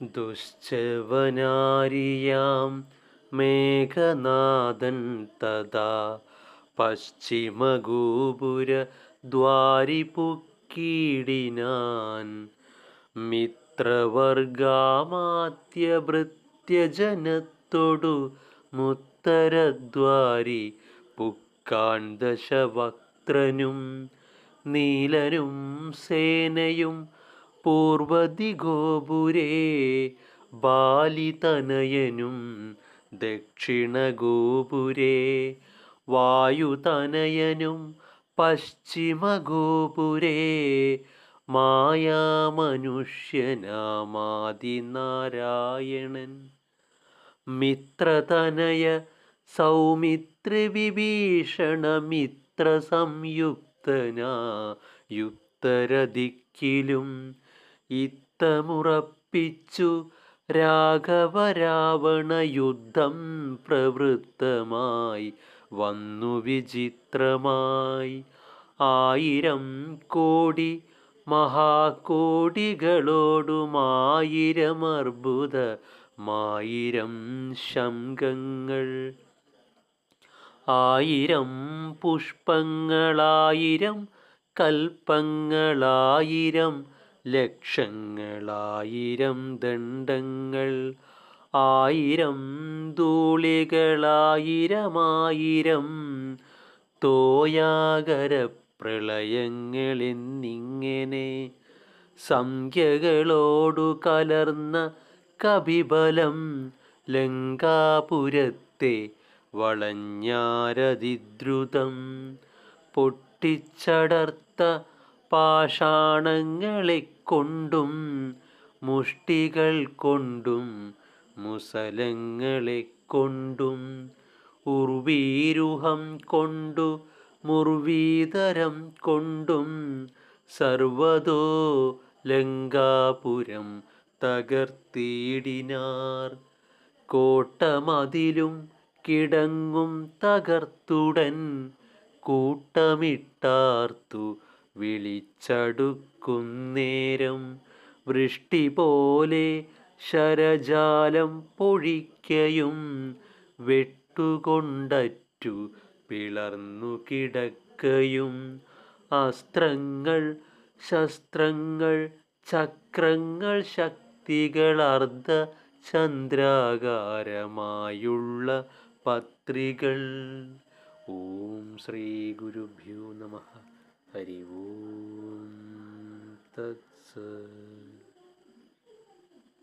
ദുശ്ചവനാരിയാം മേഘനാഥൻ തഥാ പശ്ചിമഗോപുര ദ്വാരിപുക്കീടിനാൻ മിത്രവർഗാമാത്യഭൃത്യജനത്തോടു മുത്തരദ്വാരി പുക്കാൺ ദശവക്ത്രനും നീലനും സേനയും പൂർവദിഗോപുരേ ബാലിതനയനും ദക്ഷിണഗോപുരേ. വായുതനയനും പശ്ചിമഗോപുരേ മായാമനുഷ്യനാമാതിനാരായണൻ മിത്രതനയ സൗമിത്രവിഭീഷണമിത്ര സംയുക്തനാ യുക്തരദിക്കിലും ഇത്തമുറപ്പിച്ചു രാഘവരാവണ യുദ്ധം പ്രവൃത്തമായി വന്നു വിചിത്രമായി. ആയിരം കോടി മഹാകോടികളോടുമായിരം അർബുദ മായിരം ശംഖങ്ങൾ. ആയിരം പുഷ്പങ്ങളായിരം കൽപ്പങ്ങളായിരം ലക്ഷങ്ങളായിരം ദണ്ഡങ്ങൾ ആയിരം ധൂളികളായിരമായിരം തോയാകര പ്രളയങ്ങളെന്നിങ്ങനെ സംഖ്യകളോടു കലർന്ന കപിബലം ലങ്കാപുരത്തെ വളഞ്ഞാരതിദ്രുതം പൊട്ടിച്ചടർത്ത പാഷാണങ്ങളെ കൊണ്ടും മുഷ്ടികൾ കൊണ്ടും മുസലങ്ങളെ കൊണ്ടും ഉർവീരുഹം കൊണ്ടു മുർവീതരം കൊണ്ടും സർവതോ ലങ്കാപുരം തകർത്തിയിടിനാർ കോട്ടമതിലും കിടങ്ങും തകർത്തുടൻ കൂട്ടമിട്ടാർത്തു വിളിച്ചടുക്കുന്നേരം വൃഷ്ടി പോലെ ശരജാലം പൊഴിക്കയും വെട്ടുകൊണ്ടറ്റു പിളർന്നു കിടക്കയും. അസ്ത്രങ്ങൾ ശസ്ത്രങ്ങൾ ചക്രങ്ങൾ ശക്തികൾ അർദ്ധ ചന്ദ്രാകാരമായുള്ള പത്രികൾ. ഓം ശ്രീ ഗുരുഭ്യോ നമ. हरि ओम तत्सत